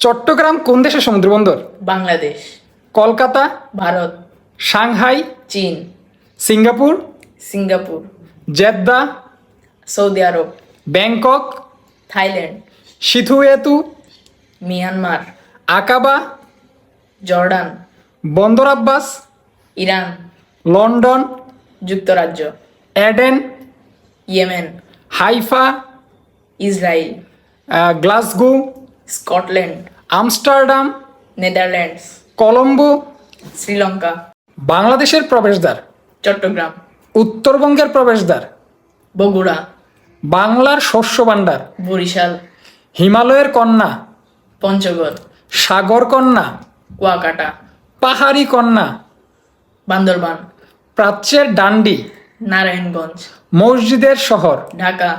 চট্টগ্রাম কোন দেশের সমুদ্র বন্দর? বাংলাদেশ। কলকাতা ভারত। সাংহাই চীন। Singapore Singapore. জেদ্দা সৌদি আরব। Bangkok Thailand. সিথুয়েতু Myanmar. Aqaba Jordan. Bandar Abbas Iran. London যুক্তরাজ্য। Aden Yemen. Haifa Israel Glasgow Scotland Amsterdam Netherlands Colombo Sri Lanka বাংলাদেশের প্রবেশদ্বার চট্টগ্রাম উত্তরবঙ্গের প্রবেশদ্বার বগুড়া বাংলার শস্য ভাণ্ডার বরিশাল হিমালয়ের কন্যা পঞ্চগড় সাগর কন্যা কুয়াকাটা পাহাড়ি কন্যা বান্দরবান প্রাচ্যের ডান্ডি নারায়ণগঞ্জ মসজিদের শহর ঢাকা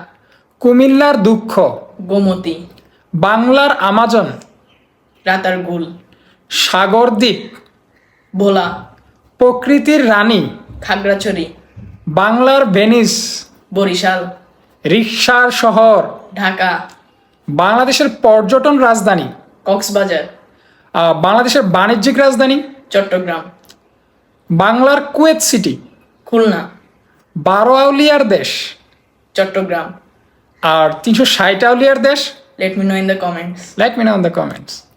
কুমিল্লার দুঃখ গোমতী। বাংলার আমাজন রাতার রাতারগুল সাগরদ্বীপ ভোলা প্রকৃতির রানী খাগড়াছড়ি বাংলার ভেনিস বরিশাল রিক্সার শহর ঢাকা বাংলাদেশের পর্যটন রাজধানী কক্সবাজার বাংলাদেশের বাণিজ্যিক রাজধানী চট্টগ্রাম বাংলার কুয়েত সিটি খুলনা বারো আউলিয়ার দেশ চট্টগ্রাম আর তিনশো ষাট আউলিয়ার দেশ let me know in the comments Let me know in the comments.